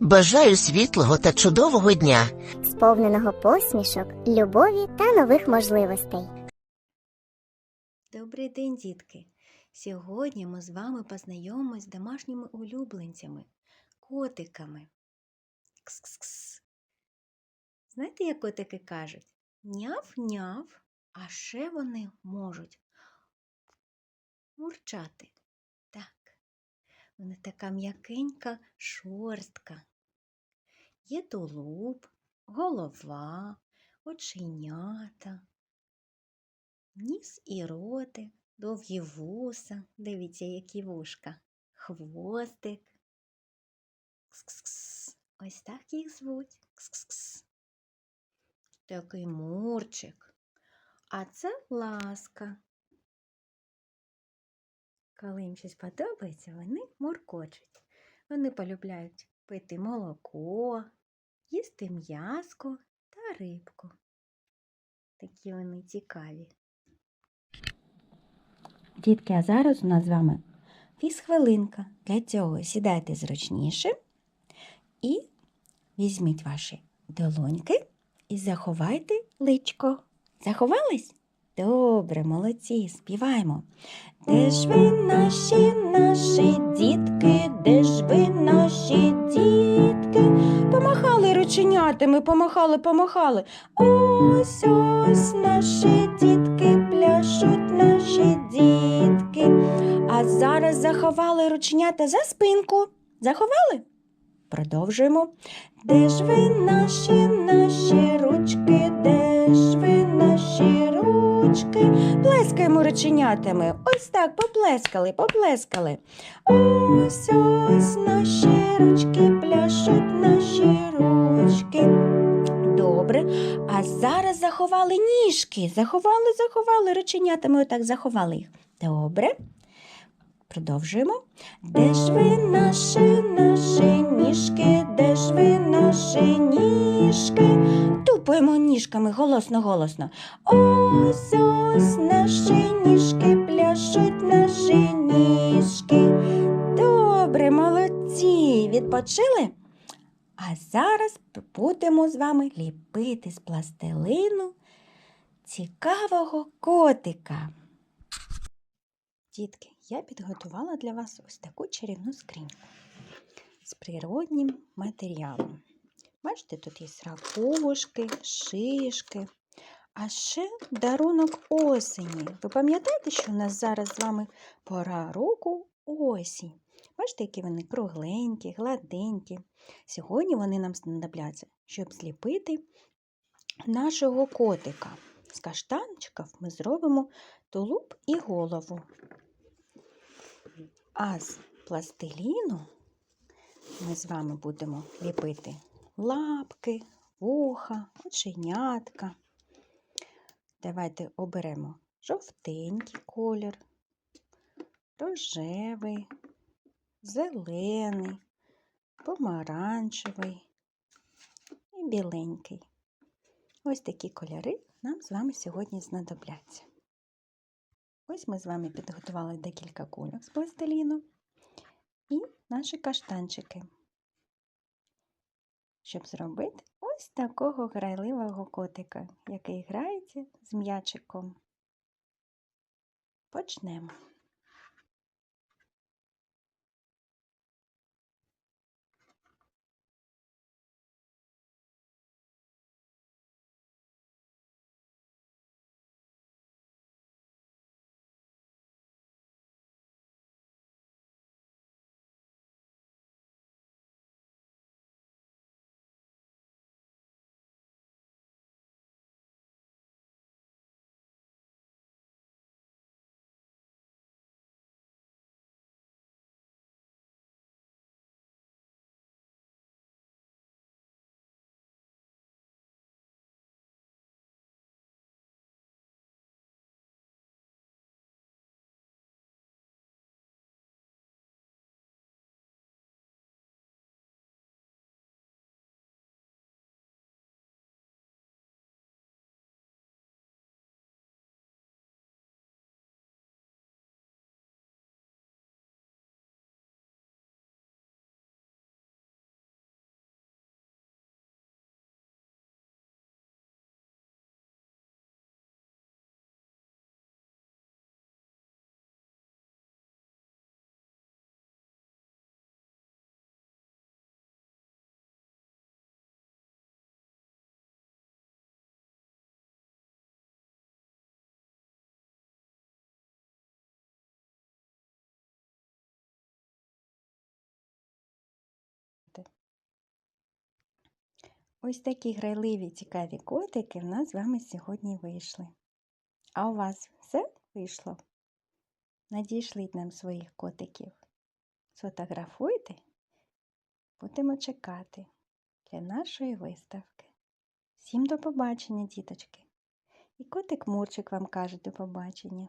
Бажаю світлого та чудового дня. сповненого посмішок, любові та нових можливостей. Добрий день, дітки! Сьогодні ми з вами познайомимось з домашніми улюбленцями, котиками. Кс-кс-кс. Знаєте, як котики кажуть? Няв-няв, а ще вони можуть мурчати. Вони така м'якенька шорстка. Є тулуб, голова, оченята, ніс і ротик, довгі вуса, дивіться, які вушка, хвостик. Кс-кс-кс. Ось так їх звуть. Кс-кс-кс. Такий мурчик. А це ласка. Коли їм щось подобається, вони муркочуть. Вони полюбляють пити молоко, їсти м'яско та рибку. Такі вони цікаві. Дітки, а зараз у нас з вами фізхвилинка. Для цього сідайте зручніше і візьміть ваші долоньки і заховайте личко. Заховались? Добре, молодці, співаємо. Де ж ви наші, наші дітки, де ж ви наші дітки? Помахали рученятами, помахали, помахали. Ось ось наші дітки пляшуть наші дітки. А зараз заховали рученята за спинку. Заховали? Продовжуємо. Де ж ви наші, наші ручки, Плескаємо рученятами. Ось так, поплескали, поплескали. Ось ось наші ручки пляшуть наші ручки. Добре. А зараз заховали ніжки. Заховали, заховали рученятами, отак заховали їх. Добре. Продовжуємо. Де ж ви наші, наші ніжки, де ж ви наші ніжки? Тупаємо ніжками голосно, голосно. Ось ось наші ніжки пляшуть наші ніжки. Добре, молодці. Відпочили? А зараз будемо з вами ліпити з пластилину цікавого котика. Дітки, я підготувала для вас ось таку чарівну скриньку з природнім матеріалом. Бачите, тут є ракушки, шишки, а ще дарунок осені. Ви пам'ятаєте, що у нас зараз з вами пора року осінь? Бачите, які вони кругленькі, гладенькі. Сьогодні вони нам знадобляться, щоб зліпити нашого котика. З каштанчиків ми зробимо тулуб і голову. А з пластиліну ми з вами будемо ліпити лапки, вуха, оченятка. Давайте оберемо жовтенький колір, рожевий, зелений, помаранчевий і біленький. Ось такі кольори нам з вами сьогодні знадобляться. Ось ми з вами підготували декілька кульок з пластиліну і наші каштанчики, щоб зробити ось такого грайливого котика, який грається з м'ячиком. Почнемо. Ось такі грайливі цікаві котики в нас з вами сьогодні вийшли. А у вас все вийшло? Надішліть нам своїх котиків. Сфотографуйте. Будемо чекати для нашої виставки. Всім до побачення, діточки! І котик Мурчик вам каже до побачення.